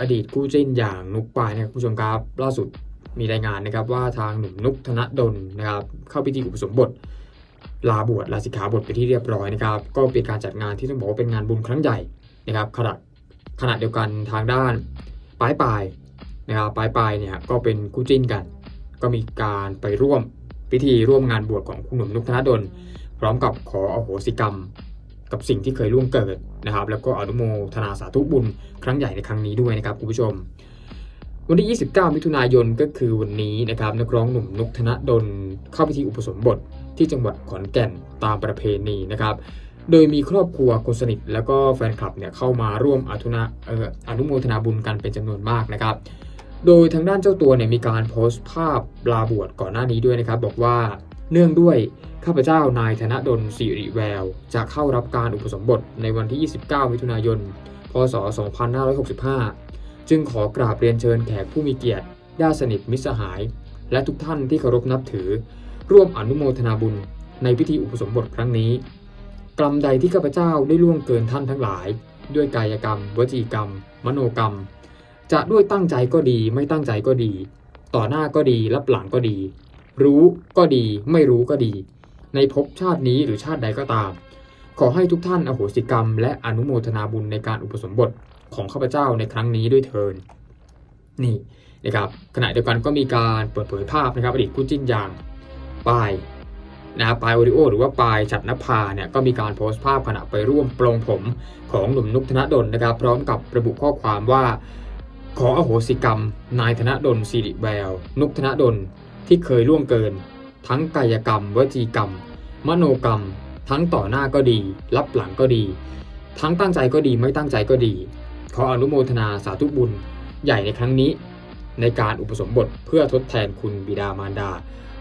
อดีตคู่จิ้นอย่างนุกปายนะครับคุณผู้ชมครับ ล่าสุดมีรายงานนะครับว่าทางหนุ่มนุกธนดลนะครับ เข้าพิธีอุปสมบท ลาบวชลาสิกขาบทไปที่เรียบร้อยนะครับ ก็เป็นการจัดงานที่ต้องบอกว่าเป็นงานบุญครั้งใหญ่นะครับขณะขณะเดียวกันทางด้านปลายปลายนะครับปลายปลายเนี่ยก็เป็นคู่จิ้นกัน ก็มีการไปร่วมพิธีร่วมงานบวชของคุณหนุ่มนุกธนดลพร้อมกับขออโหสิกรรม กับสิ่งที่เคยล่วงเกิดนะครับ แล้วก็อนุโมทนาสาธุบุญครั้งใหญ่ในครั้งนี้ด้วยนะครับคุณผู้ชม วันที่ 29 มิถุนายนก็คือวันนี้นะครับนักร้องหนุ่มนุกธนดลเข้าพิธีอุปสมบทที่จังหวัดขอนแก่นตามประเพณีนะครับ โดยมีครอบครัวคนสนิทแล้วก็แฟนคลับเนี่ยเข้ามาร่วมอนุนาอออนุโมทนาบุญกันเป็นจำนวนมากนะครับ โดยทางด้านเจ้าตัวเนี่ยมีการโพสต์ภาพลาบวชก่อนหน้านี้ด้วยนะครับ บอกว่า เนื่องด้วยข้าพเจ้านายธนดลสิริแวว จะเข้ารับการอุปสมบทในวันที่ 29 มิถุนายน พศ 2565 จึงขอกราบเรียนเชิญแขกผู้มีเกียรติญาติสนิทมิตรสหาย และทุกท่านที่เคารพนับถือ ร่วมอนุโมทนาบุญในพิธีอุปสมบทครั้งนี้ กรรมใดที่ข้าพเจ้าได้ล่วงเกินท่านทั้งหลาย ด้วยกายกรรม วจีกรรม มโนกรรม จะด้วยตั้งใจก็ดีไม่ตั้งใจก็ดี ต่อหน้าก็ดีรับหลังก็ดี รู้ก็ดี ไม่รู้ก็ดี ในภพชาตินี้หรือชาติใดก็ตาม ขอให้ทุกท่านอโหสิกรรม และอนุโมทนาบุญในการอุปสมบทของข้าพเจ้าในครั้งนี้ด้วยเทินนี่นะครับขณะเดียวกันก็มีการเปิดเผยภาพนะครับอดีตคู่จิ้นอย่างปายนะปายโอริโอหรือว่าปายฉัดนภาเนี่ยก็มีการโพสต์ภาพขณะไปร่วมปลงผมของหนุ่มนุกธนดลนะครับ พร้อมกับระบุข้อความว่า ขออโหสิกรรม นายธนดลสิริแวว นุกธนดล ที่เคยล่วงเกิน ทั้งกายกรรม วจีกรรม มโนกรรม ทั้งต่อหน้าก็ดี รับหลังก็ดี ทั้งตั้งใจก็ดีไม่ตั้งใจก็ดี ขออนุโมทนาสาธุบุญ ใหญ่ในครั้งนี้ ในการอุปสมบทเพื่อทดแทนคุณบิดามารดา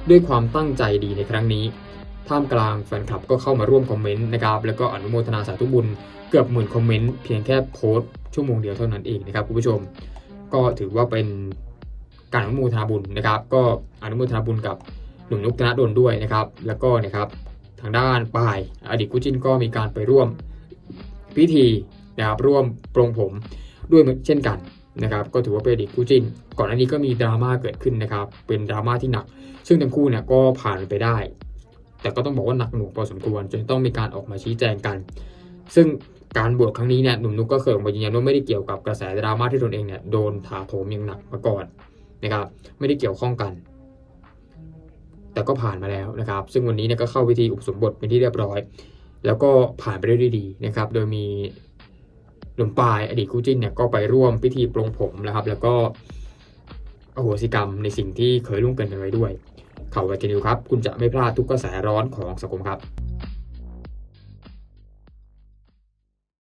ด้วยความตั้งใจดีในครั้งนี้ท่ามกลางแฟนคลับก็เข้ามาร่วมคอมเมนต์นะครับแล้วก็อนุโมทนาสาธุบุญเกือบหมื่นคอมเมนต์เพียงแค่โพสต์ชั่วโมงเดียวเท่านั้นเองนะครับคุณผู้ชม ก็ถือว่าเป็น การอนุโมทนาบุญนะครับ ก็อนุโมทนาบุญกับหนุ่มนุกธนดลด้วยนะครับ แล้วก็นะครับทางด้านปายอดีตคู่จิ้นก็มีการไปร่วมพิธีนะครับร่วมปรงผมด้วยเหมือนเช่นกันนะครับ ก็ถือว่าเป็นอดีตคู่จิ้น ก่อนหน้านี้ก็มีดราม่าเกิดขึ้นนะครับ เป็นดราม่าที่หนัก ซึ่งทั้งคู่เนี่ยก็ผ่านไปได้ แต่ก็ต้องบอกว่าหนักหน่วงพอสมควรจนต้องมีการออกมาชี้แจงกัน ซึ่งการบวชครั้งนี้เนี่ยหนุ่มนุกก็เคยออกมายืนยันว่าไม่ได้เกี่ยวกับกระแสดราม่าที่ตนเองเนี่ยโดนถาโถมอย่างหนักมาก่อน นะครับ ไม่ได้เกี่ยวข้องกัน แต่ก็ผ่านมาแล้วนะครับ ซึ่งวันนี้เนี่ยก็เข้าพิธีอุปสมบทเป็นที่เรียบร้อย แล้วก็ผ่านไปได้ด้วยดีนะครับ โดยมีหนุ่มปายอดีตคู่จิ้นเนี่ยก็ไปร่วมพิธีปลงผมนะครับ แล้วก็อโหสิกรรมในสิ่งที่เคยล่วงเกินกันไว้ด้วย เขาววัจนิวครับ คุณจะไม่พลาดทุกกระแสร้อนของสังคมครับ